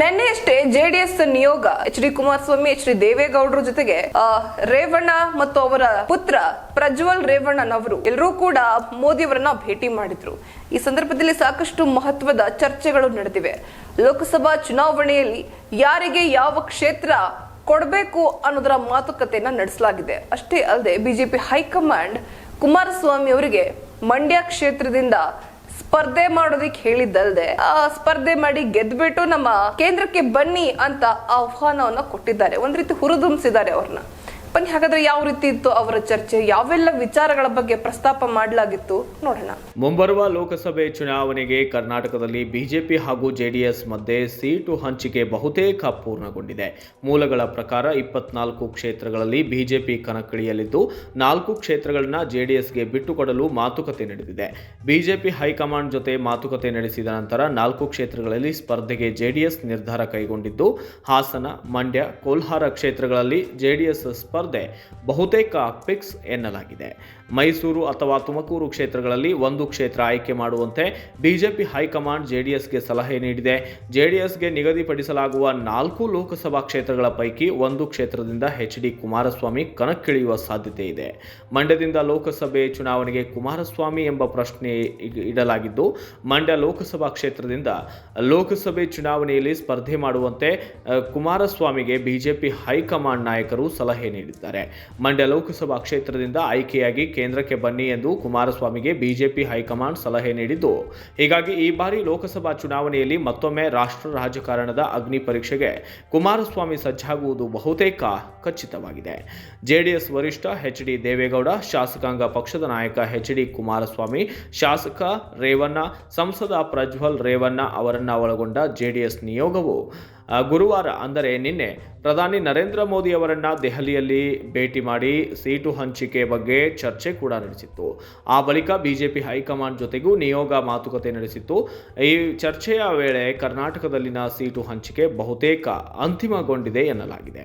ನಿನ್ನೆಯಷ್ಟೇ ಜೆಡಿಎಸ್ ನಿಯೋಗ H D Kumaraswamy, H D ದೇವೇಗೌಡರ ಜೊತೆಗೆ ರೇವಣ್ಣ ಮತ್ತು ಅವರ ಪುತ್ರ ಪ್ರಜ್ವಲ್ ರೇವಣ್ಣನವರು ಎಲ್ಲರೂ ಕೂಡ ಮೋದಿಯವರನ್ನ ಭೇಟಿ ಮಾಡಿದ್ರು. ಈ ಸಂದರ್ಭದಲ್ಲಿ ಸಾಕಷ್ಟು ಮಹತ್ವದ ಚರ್ಚೆಗಳು ನಡೆದಿವೆ. ಲೋಕಸಭಾ ಚುನಾವಣೆಯಲ್ಲಿ ಯಾರಿಗೆ ಯಾವ ಕ್ಷೇತ್ರ ಕೊಡಬೇಕು ಅನ್ನೋದರ ಮಾತುಕತೆಯನ್ನ ನಡೆಸಲಾಗಿದೆ. ಅಷ್ಟೇ ಅಲ್ಲದೆ ಬಿಜೆಪಿ ಹೈಕಮಾಂಡ್ ಕುಮಾರಸ್ವಾಮಿ ಅವರಿಗೆ ಮಂಡ್ಯ ಕ್ಷೇತ್ರದಿಂದ ಸ್ಪರ್ಧೆ ಮಾಡೋದಕ್ಕೆ ಹೇಳಿದ್ದಲ್ದೆ, ಆ ಸ್ಪರ್ಧೆ ಮಾಡಿ ಗೆದ್ಬಿಟ್ಟು ನಮ್ಮ ಕೇಂದ್ರಕ್ಕೆ ಬನ್ನಿ ಅಂತ ಆಹ್ವಾನವನ್ನ ಕೊಟ್ಟಿದ್ದಾರೆ. ಒಂದ್ ರೀತಿ ಹುರಿದುಂಬಿಸಿದ್ದಾರೆ ಅವ್ರನ್ನ. ಬನ್ನಿ ಹಾಗಾದ್ರೆ ಯಾವ ರೀತಿ ಇತ್ತು ಅವರ ಚರ್ಚೆ? ಯಾವೆಲ್ಲ ವಿಚಾರಗಳ ಬಗ್ಗೆ ಪ್ರಸ್ತಾಪ ಮಾಡಲಾಗಿತ್ತು ನೋಡೋಣ. ಮುಂಬರುವ ಲೋಕಸಭೆ ಚುನಾವಣೆಗೆ ಕರ್ನಾಟಕದಲ್ಲಿ ಬಿಜೆಪಿ ಹಾಗೂ ಜೆಡಿಎಸ್ ಮಧ್ಯೆ ಸೀಟು ಹಂಚಿಕೆ ಬಹುತೇಕ ಪೂರ್ಣಗೊಂಡಿದೆ. ಮೂಲಗಳ ಪ್ರಕಾರ ಇಪ್ಪತ್ನಾಲ್ಕು ಕ್ಷೇತ್ರಗಳಲ್ಲಿ ಬಿಜೆಪಿ ಕಣಕ್ಕಿಳಿಯಲಿದ್ದು, ನಾಲ್ಕು ಕ್ಷೇತ್ರಗಳನ್ನ ಜೆಡಿಎಸ್ಗೆ ಬಿಟ್ಟುಕೊಡಲು ಮಾತುಕತೆ ನಡೆದಿದೆ. ಬಿಜೆಪಿ ಹೈಕಮಾಂಡ್ ಜೊತೆ ಮಾತುಕತೆ ನಡೆಸಿದ ನಂತರ ನಾಲ್ಕು ಕ್ಷೇತ್ರಗಳಲ್ಲಿ ಸ್ಪರ್ಧೆಗೆ ಜೆಡಿಎಸ್ ನಿರ್ಧಾರ ಕೈಗೊಂಡಿದ್ದು, ಹಾಸನ, ಮಂಡ್ಯ, ಕೋಲ್ಹಾರ ಕ್ಷೇತ್ರಗಳಲ್ಲಿ ಜೆಡಿಎಸ್ ಸ್ಪರ್ಧೆ ಬಹುತೇಕ ಫಿಕ್ಸ್ ಎನ್ನಲಾಗಿದೆ. ಮೈಸೂರು ಅಥವಾ ತುಮಕೂರು ಕ್ಷೇತ್ರಗಳಲ್ಲಿ ಒಂದು ಕ್ಷೇತ್ರ ಆಯ್ಕೆ ಮಾಡುವಂತೆ ಬಿಜೆಪಿ ಹೈಕಮಾಂಡ್ ಜೆಡಿಎಸ್ಗೆ ಸಲಹೆ ನೀಡಿದೆ. ಜೆಡಿಎಸ್ಗೆ ನಿಗದಿಪಡಿಸಲಾಗುವ ನಾಲ್ಕು ಲೋಕಸಭಾ ಕ್ಷೇತ್ರಗಳ ಪೈಕಿ ಒಂದು ಕ್ಷೇತ್ರದಿಂದ ಎಚ್ ಡಿ ಕುಮಾರಸ್ವಾಮಿ ಕಣಕ್ಕಿಳಿಯುವ ಸಾಧ್ಯತೆ ಇದೆ. ಮಂಡ್ಯದಿಂದ ಲೋಕಸಭೆ ಚುನಾವಣೆಗೆ ಕುಮಾರಸ್ವಾಮಿ ಎಂಬ ಪ್ರಶ್ನೆ ಇಡಲಾಗಿದ್ದು, ಮಂಡ್ಯ ಲೋಕಸಭಾ ಕ್ಷೇತ್ರದಿಂದ ಲೋಕಸಭೆ ಚುನಾವಣೆಯಲ್ಲಿ ಸ್ಪರ್ಧೆ ಮಾಡುವಂತೆ ಕುಮಾರಸ್ವಾಮಿಗೆ ಬಿಜೆಪಿ ಹೈಕಮಾಂಡ್ ನಾಯಕರು ಸಲಹೆ ನೀಡಿದ್ದಾರೆ ಮಂಡ್ಯ ಲೋಕಸಭಾ ಕ್ಷೇತ್ರದಿಂದ ಆಯ್ಕೆಯಾಗಿ ಕೇಂದ್ರಕ್ಕೆ ಬನ್ನಿ ಎಂದು ಕುಮಾರಸ್ವಾಮಿಗೆ ಬಿಜೆಪಿ ಹೈಕಮಾಂಡ್ ಸಲಹೆ ನೀಡಿದ್ದು. ಹೀಗಾಗಿ ಈ ಬಾರಿ ಲೋಕಸಭಾ ಚುನಾವಣೆಯಲ್ಲಿ ಮತ್ತೊಮ್ಮೆ ರಾಷ್ಟ್ರ ರಾಜಕಾರಣದ ಅಗ್ನಿ ಪರೀಕ್ಷೆಗೆ ಕುಮಾರಸ್ವಾಮಿ ಸಜ್ಜಾಗುವುದು ಬಹುತೇಕ ಖಚಿತವಾಗಿದೆ. ಜೆಡಿಎಸ್ ವರಿಷ್ಠ ಎಚ್ ಡಿ ದೇವೇಗೌಡ, ಶಾಸಕಾಂಗ ಪಕ್ಷದ ನಾಯಕ ಎಚ್ ಡಿ ಕುಮಾರಸ್ವಾಮಿ, ಶಾಸಕ ರೇವಣ್ಣ, ಸಂಸದ ಪ್ರಜ್ವಲ್ ರೇವಣ್ಣ ಅವರನ್ನ ಒಳಗೊಂಡ ಜೆಡಿಎಸ್ ನಿಯೋಗವು ಗುರುವಾರ ಅಂದರೆ ನಿನ್ನೆ ಪ್ರಧಾನಿ ನರೇಂದ್ರ ಮೋದಿ ಅವರನ್ನು ದೆಹಲಿಯಲ್ಲಿ ಭೇಟಿ ಮಾಡಿ ಸೀಟು ಹಂಚಿಕೆ ಬಗ್ಗೆ ಚರ್ಚೆ ಕೂಡ ನಡೆಸಿತ್ತು. ಆ ಬಳಿಕ ಬಿಜೆಪಿ ಹೈಕಮಾಂಡ್ ಜೊತೆಗೂ ನಿಯೋಗ ಮಾತುಕತೆ ನಡೆಸಿತ್ತು. ಈ ಚರ್ಚೆಯ ವೇಳೆ ಕರ್ನಾಟಕದಲ್ಲಿನ ಸೀಟು ಹಂಚಿಕೆ ಬಹುತೇಕ ಅಂತಿಮಗೊಂಡಿದೆ ಎನ್ನಲಾಗಿದೆ.